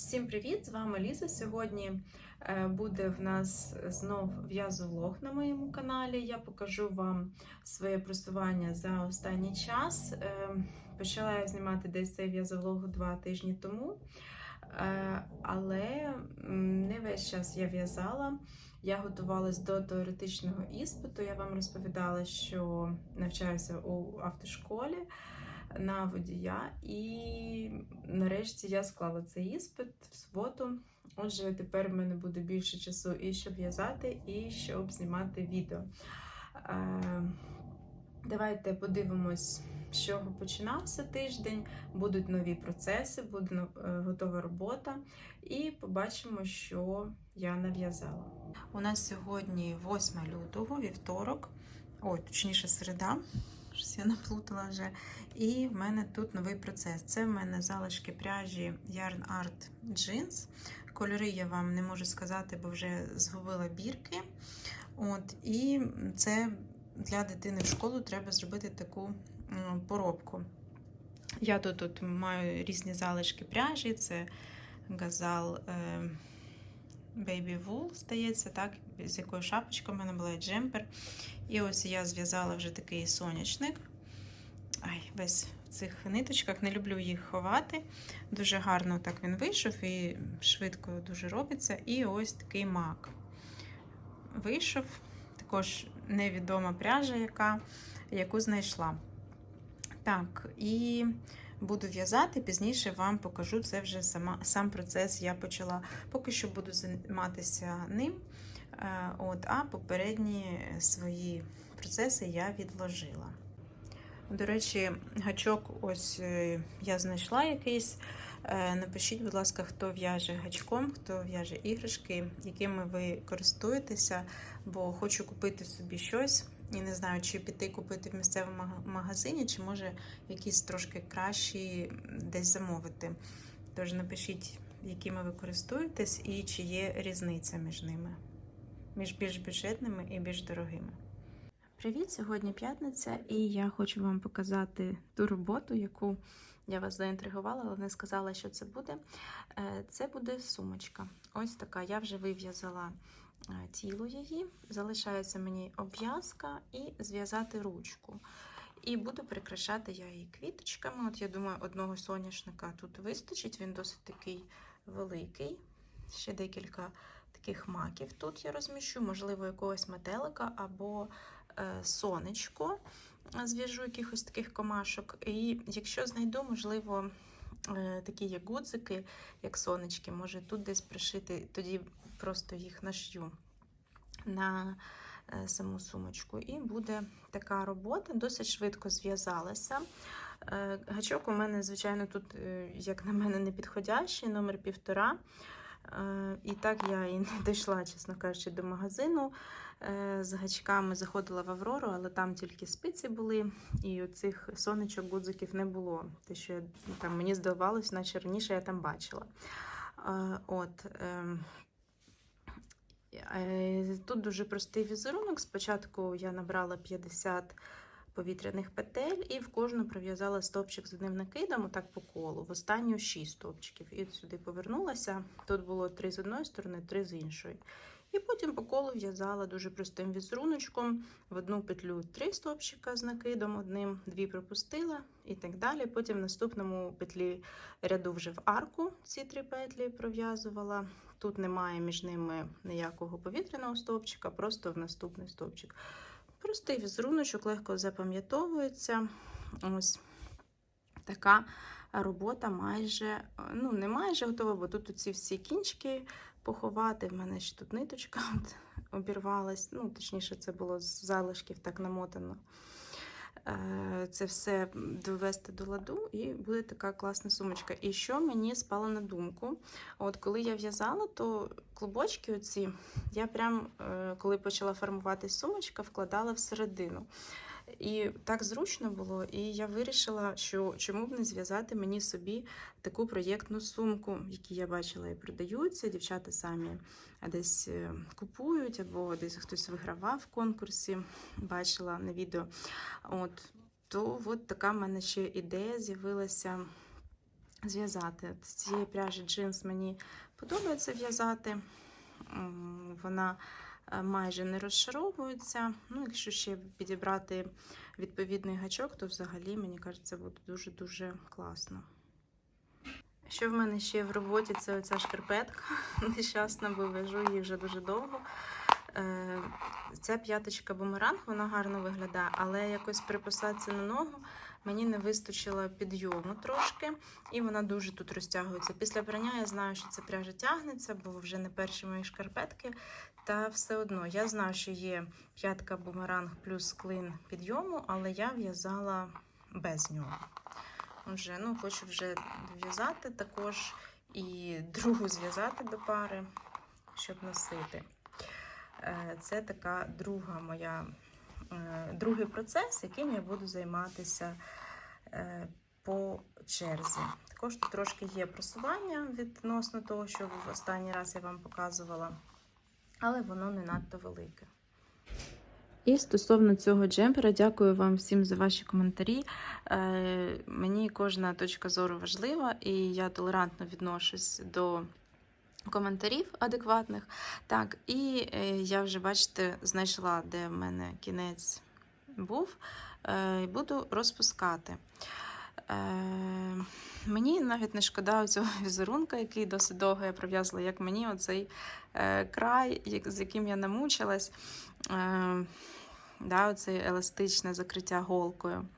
Всім привіт! З вами Ліза. Сьогодні е, буде в нас знов в'язовлог на моєму каналі. Я покажу вам своє просування за останній час. Е, Почала я знімати десь цей в'язовлог два тижні тому, Е, але не весь час я в'язала. Я готувалась до теоретичного іспиту. Я вам розповідала, що навчаюся у автошколі на водія, і нарешті я склала цей іспит в суботу. Отже, тепер в мене буде більше часу і щоб в'язати, і щоб знімати відео. Е, Давайте подивимось, з чого починався тиждень. Будуть нові процеси, буде е, готова робота, і побачимо, що я нав'язала. У нас сьогодні 8 лютого, вівторок, ой, точніше, середа. Щось я наплутала вже. І в мене тут новий процес. Це в мене залишки пряжі Yarn Art Jeans. Кольори я вам не можу сказати, бо вже згубила бірки. От, і це для дитини в школу треба зробити таку поробку. Я тут, тут маю різні залишки пряжі, це газал е, Baby Wool, здається, так, з якою шапочкою в мене була джемпер. І ось я зв'язала вже такий сонячник. Ай, весь в цих ниточках, не люблю їх ховати. Дуже гарно так він вийшов і швидко дуже робиться. І ось такий мак. Вийшов. Також невідома пряжа, яка, яку знайшла. Так, і буду в'язати, пізніше вам покажу це вже сама, сам процес я почала. Поки що буду займатися ним. Е, От, а попередні свої процеси я відложила. До речі, гачок ось е, я знайшла якийсь. Е, Напишіть, будь ласка, хто в'яже гачком, хто в'яже іграшки, якими ви користуєтеся, бо хочу купити собі щось і не знаю, чи піти купити в місцевому магазині, чи може якісь трошки кращі десь замовити. Тож напишіть, якими ви користуєтесь і чи є різниця між ними, між більш бюджетними і більш дорогими. Привіт! Сьогодні п'ятниця, і я хочу вам показати ту роботу, яку я вас заінтригувала, але не сказала, що це буде. Е, Це буде сумочка. Ось така. Я вже вив'язала тіло її. Залишається мені обв'язка і зв'язати ручку. І буду прикрашати я її квіточками. От я думаю, одного соняшника тут вистачить. Він досить такий великий. Ще декілька таких маків тут я розміщу, можливо, якогось метелика або е, сонечко. Зв'яжу якихось таких комашок. І якщо знайду, можливо, е, такі як гудзики, як сонечки, може тут десь пришити, тоді просто їх нашью на е, саму сумочку. І буде така робота, досить швидко зв'язалася. Е, Гачок у мене, звичайно, тут, е, як на мене, не підходящий, номер півтора. І так я і не дійшла, чесно кажучи, до магазину. З гачками заходила в Аврору, але там тільки спиці були, і оцих сонечок, гудзиків не було. Те, що я- там мені здавалось, наче раніше я там бачила. От, ем, Тут дуже простий візерунок. Спочатку я набрала 50 повітряних петель і в кожну прив'язала стовпчик з одним накидом, отак по колу. В останню 6 стовпчиків. І сюди повернулася. Тут було 3 з одної сторони, 3 з іншої. І потім по колу в'язала дуже простим візеруночком. В одну петлю 3 стовпчика з накидом, одним, дві пропустила і так далі. Потім в наступному петлі ряду вже в арку ці три петлі пров'язувала. Тут немає між ними ніякого повітряного стовпчика, просто в наступний стовпчик. Простий візеруночок легко запам'ятовується. Ось така робота майже, ну не майже готова, бо тут ці всі кінчики поховати. В мене ще тут ниточка обірвалась. Ну, точніше, це було з залишків так намотано. Е, Це все довести до ладу, і буде така класна сумочка. І що мені спало на думку? От коли я в'язала, то клубочки оці я прям, е, коли почала формувати сумочка, вкладала всередину. І так зручно було, і я вирішила, що чому б не зв'язати мені собі таку проєктну сумку, які я бачила і продаються. Дівчата самі десь е, купують, або десь хтось вигравав в конкурсі, бачила на відео. От, то от така в мене ще ідея з'явилася зв'язати. З цієї пряжі джинс мені подобається в'язати. Вона майже не розшаровується. Ну, якщо ще підібрати відповідний гачок, то взагалі, мені кажеться, буде дуже-дуже класно. Що в мене ще в роботі, це оця шкарпетка. Нещасна, бо вяжу її вже дуже довго. Е, Ця п'яточка бумеранг, вона гарно виглядає, але якось при посадці на ногу мені не вистачило підйому трошки, і вона дуже тут розтягується. Після прання я знаю, що ця пряжа тягнеться, бо вже не перші мої шкарпетки. Та все одно я знаю, що є п'ятка бумеранг плюс клин підйому, але я в'язала без нього. Вже, ну, хочу вже в'язати також і другу зв'язати до пари, щоб носити. Е, Це така друга моя, другий процес, яким я буду займатися е, по черзі. Також тут трошки є просування відносно того, що в останній раз я вам показувала, але воно не надто велике. І стосовно цього джемпера, дякую вам всім за ваші коментарі. Е, мені кожна точка зору важлива, і я толерантно відношусь до коментарів адекватних. Так, і е, я вже, бачите, знайшла, де в мене кінець був, е, і буду розпускати. Е, мені навіть не шкода цього візерунка, який досить довго я пров'язала, як мені оцей край, з яким я намучилась. Да, оце еластичне закриття голкою.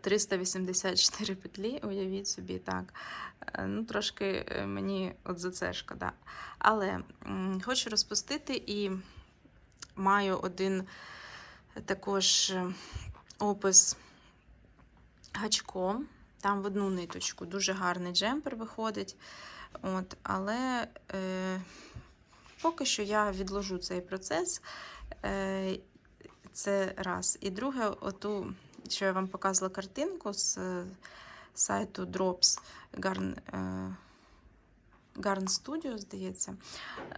384 петлі, уявіть собі, так. Е, Ну, Трошки е, мені от за це шкода. Але хочу розпустити і маю один також е, опис гачком. Там в одну ниточку дуже гарний джемпер виходить. От, Але е, поки що я відложу цей процес. Е, це раз. І друге, оту, що я вам показувала картинку з е, сайту Drops Garn, е, Garn Studio, здається.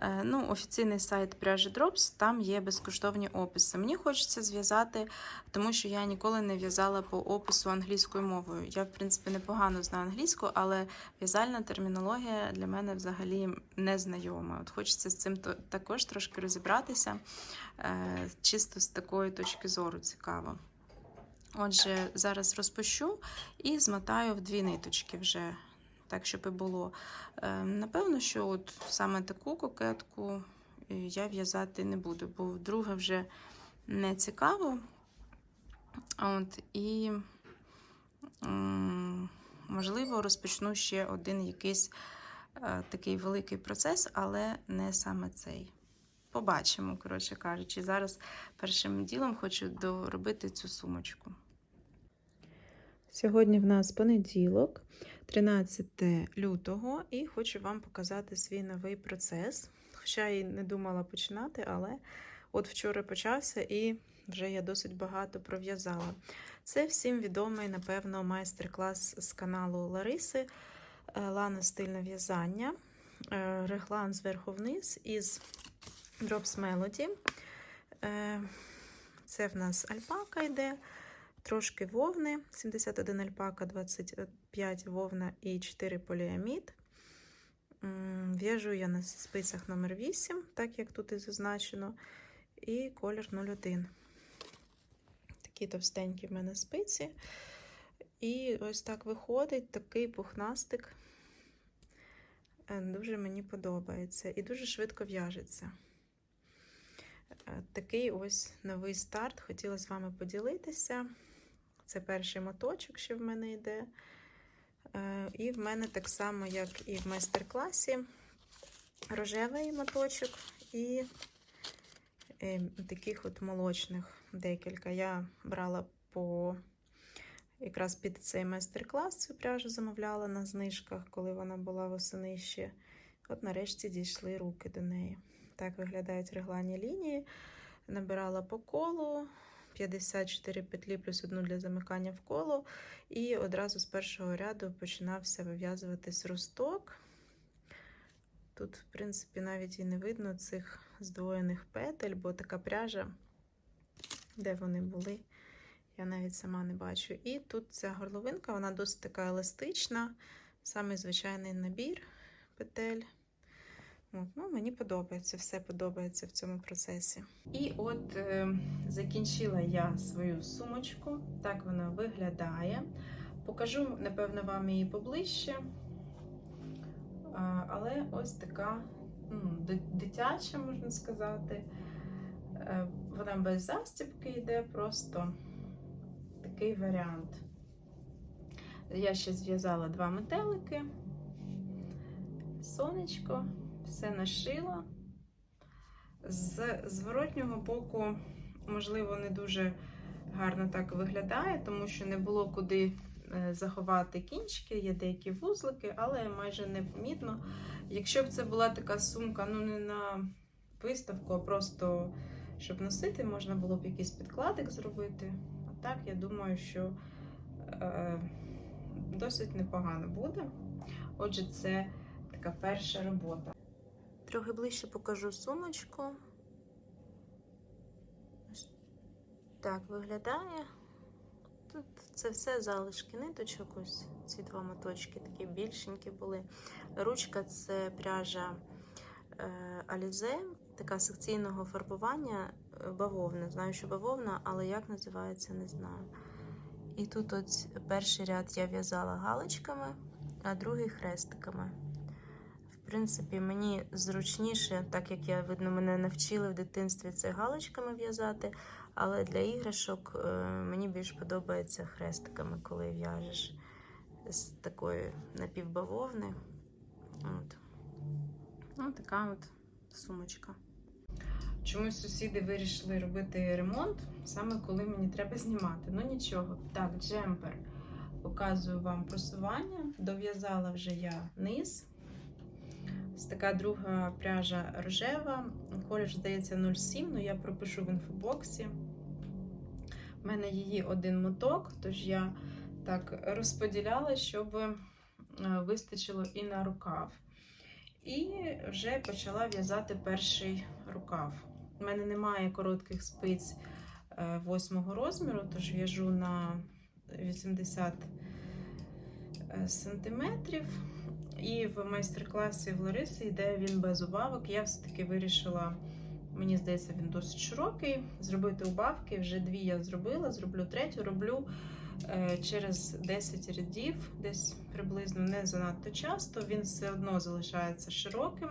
Е, ну, Офіційний сайт пряжі Drops, там є безкоштовні описи. Мені хочеться зв'язати, тому що я ніколи не в'язала по опису англійською мовою. Я, в принципі, непогано знаю англійську, але в'язальна термінологія для мене взагалі не знайома. От Хочеться з цим також трошки розібратися, чисто з такої точки зору цікаво. Отже, зараз розпущу і змотаю в дві ниточки вже, так, щоб і було. Е, Напевно, що от саме таку кокетку е, я в'язати не буду, бо вдруге вже не цікаво. От, і, можливо, розпочну ще один якийсь е, такий великий процес, але не саме цей. Побачимо, коротше кажучи. Зараз першим ділом хочу доробити цю сумочку. Сьогодні в нас понеділок, 13 лютого, і хочу вам показати свій новий процес. Хоча і не думала починати, але от вчора почався і вже я досить багато пров'язала. Це всім відомий, напевно, майстер-клас з каналу Лариси е, Лана стильне в'язання. Е, Реглан зверху вниз із Drops Melody. Е, Це в нас альпака йде. Трошки вовни, 71 альпака, 25 вовна і 4 поліамід. В'яжу я на спицях номер 8, так як тут і зазначено, і колір 01. Такі товстенькі в мене спиці. І ось так виходить такий пухнастик. Е, Дуже мені подобається і дуже швидко в'яжеться. Е, Такий ось новий старт. Хотіла з вами поділитися. Це перший моточок, що в мене йде. Е, І в мене так само, як і в майстер-класі, рожевий моточок і е, таких от молочних декілька. Я брала по якраз під цей майстер-клас цю пряжу замовляла на знижках, коли вона була восени ще. От нарешті дійшли руки до неї. Так виглядають реглані лінії. Набирала по колу 54 петлі плюс одну для замикання в коло. І одразу з першого ряду починався вив'язуватись росток. Тут, в принципі, навіть і не видно цих здвоєних петель, бо така пряжа, де вони були, Я навіть сама не бачу. І тут ця горловинка, вона досить така еластична, самий звичайний набір петель. Ну, мені подобається, все подобається в цьому процесі. І от е, закінчила я свою сумочку. Так вона виглядає. Покажу, напевно, вам її поближче. А, але ось така ну, дитяча, можна сказати. Е, Вона без застібки йде, просто такий варіант. Я ще зв'язала два метелики, сонечко, все нашила. З зворотнього боку, можливо, не дуже гарно так виглядає, тому що не було куди е, заховати кінчики, є деякі вузлики, але майже не помітно. Якщо б це була така сумка, ну не на виставку, а просто щоб носити, можна було б якийсь підкладик зробити. А так, я думаю, що е, досить непогано буде. Отже, це така перша робота. Трохи ближче покажу сумочку. Так виглядає. Тут це все залишки ниточок, ось ці два моточки такі більшенькі були. Ручка це пряжа е, Alize, така секційного фарбування е, бавовна. Знаю, що бавовна, але як називається, не знаю. І тут от перший ряд я в'язала галочками, а другий хрестиками. Принципі, мені зручніше, так як я, видно, мене навчили в дитинстві це галочками в'язати, але для іграшок е, мені більш подобається хрестиками, коли в'яжеш з такої напівбавовни. От. Ну, така от сумочка. Чомусь сусіди вирішили робити ремонт саме коли мені треба знімати. Ну нічого. Так, джемпер. Показую вам просування. Дов'язала вже я низ. Ось така друга пряжа рожева. Колір, здається, 07, але я пропишу в інфобоксі. У мене її один моток, тож я так розподіляла, щоб е, вистачило і на рукав. І вже почала в'язати перший рукав. У мене немає коротких спиць е, восьмого розміру, тож в'яжу на 80 е, сантиметрів. І в майстер-класі в Лариси йде він без убавок. Я все-таки вирішила, мені здається, він досить широкий. Зробити убавки. Вже дві я зробила, зроблю третю, роблю е, через 10 рядів, десь приблизно не занадто часто. Він все одно залишається широким.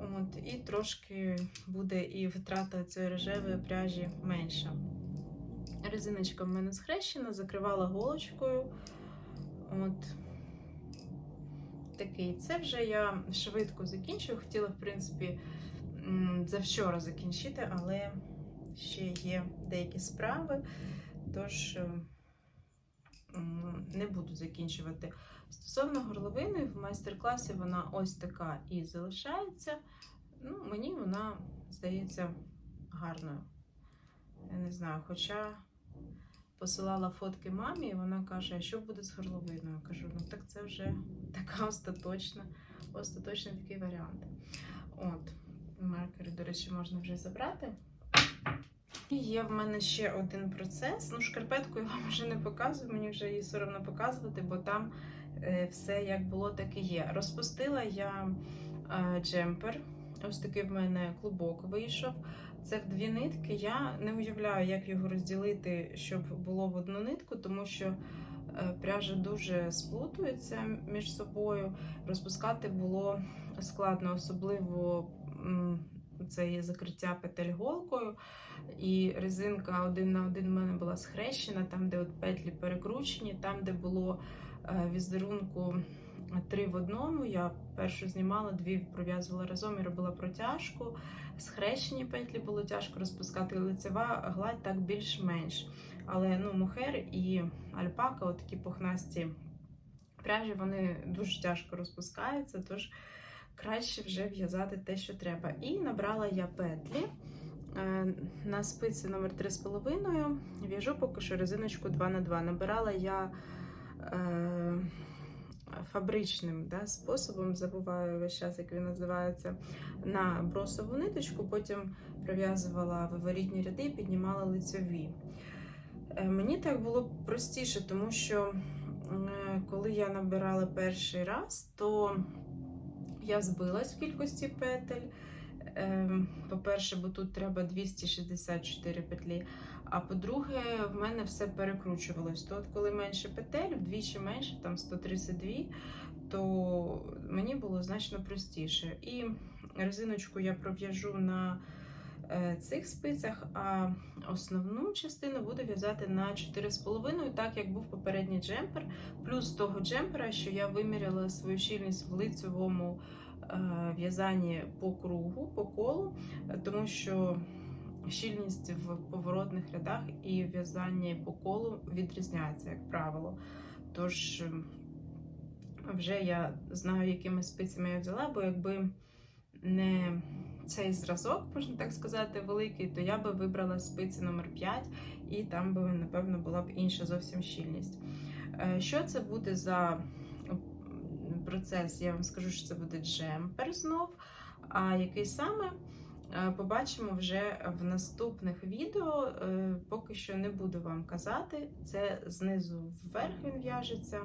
От, і трошки буде і витрата цієї рожевої пряжі менша. Резиночка в мене схрещена, закривала голочкою. От такий. Це вже я швидко закінчую. Хотіла, в принципі, завчора закінчити, але ще є деякі справи, тож е, не буду закінчувати. Стосовно горловини, в майстер-класі вона ось така і залишається. Ну, мені вона здається гарною. Я не знаю, хоча посилала фотки мамі, і вона каже, а що буде з горловиною? Я кажу, ну так це вже така остаточна, остаточний такий варіант. От, маркери, до речі, можна вже забрати. І є в мене ще один процес. Ну, шкарпетку я вам вже не показую, мені вже її соромно показувати, бо там е, все як було, так і є. Розпустила я е, джемпер. Ось такий в мене клубок вийшов. В дві нитки. Я не уявляю, як його розділити, щоб було в одну нитку, тому що е, пряжа дуже сплутується між собою. Розпускати було складно, особливо це є закриття петель голкою. І резинка один на один в мене була схрещена, там, де от петлі перекручені, там, де було е, візерунку три в одному. Я першу знімала, дві пров'язувала разом і робила протяжку. Схрещені петлі було тяжко розпускати лицева гладь так більш-менш. Але ну, мухер і альпака, такі пухнасті пряжі, вони дуже тяжко розпускаються, тож краще вже в'язати те, що треба. І набрала я петлі. Е, На спиці номер 3,5 в'яжу поки що резиночку 2х2. Набирала я е, фабричним да, способом, забуваю весь час, як він називається, на бросову ниточку, потім прив'язувала виворітні ряди, піднімала лицьові. Е, Мені так було простіше, тому що коли я набирала перший раз, то я збилась в кількості петель. Ем, По-перше, бо тут треба 264 петлі. А по-друге, в мене все перекручувалось. То от коли менше петель, вдвічі менше, там 132, то мені було значно простіше. І резиночку я пров'яжу на е, цих спицях, а основну частину буду в'язати на 4,5, так як був попередній джемпер, плюс того джемпера, що я виміряла свою щільність в лицевому е, в'язанні по кругу, по колу, е, тому що щільність в поворотних рядах і в'язанні по колу відрізняється, як правило. Тож ем, вже я знаю, якими спицями я взяла, бо якби не цей зразок, можна так сказати, великий, то я би вибрала спиці номер 5 і там би, напевно, була б інша зовсім щільність. Е, Що це буде за процес? Я вам скажу, що це буде джемпер знов. А який саме? Е, Побачимо вже в наступних відео. Е, Поки що не буду вам казати. Це знизу вверх він в'яжеться.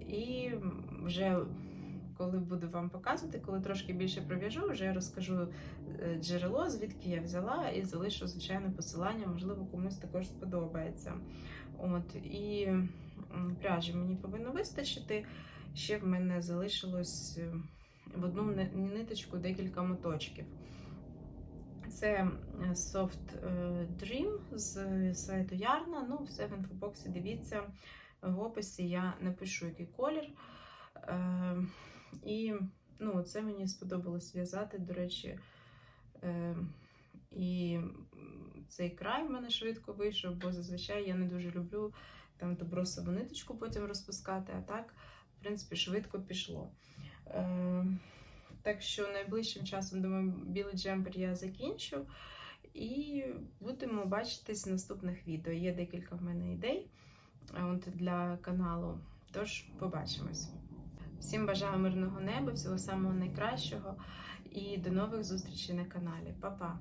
І вже коли буду вам показувати, коли трошки більше пров'яжу, вже розкажу е, джерело, звідки я взяла, і залишу звичайне посилання, можливо, комусь також сподобається. От і пряжі мені повинно вистачити. Ще в мене залишилось в одну ни- ниточку декілька моточків. Це Soft е, Dream з сайту Ярна. Ну, все в інфобоксі дивіться. В описі я напишу, який колір. Е, і ну, це мені сподобалось в'язати, до речі. Е, і цей край в мене швидко вийшов, бо зазвичай я не дуже люблю там добросову ниточку потім розпускати, а так, в принципі, швидко пішло. Так що найближчим часом, думаю, білий джемпер я закінчу. І будемо бачитись в наступних відео. Є декілька в мене ідей для каналу. Тож побачимось. Всім бажаю мирного неба, всього самого найкращого і до нових зустрічей на каналі. Па-па!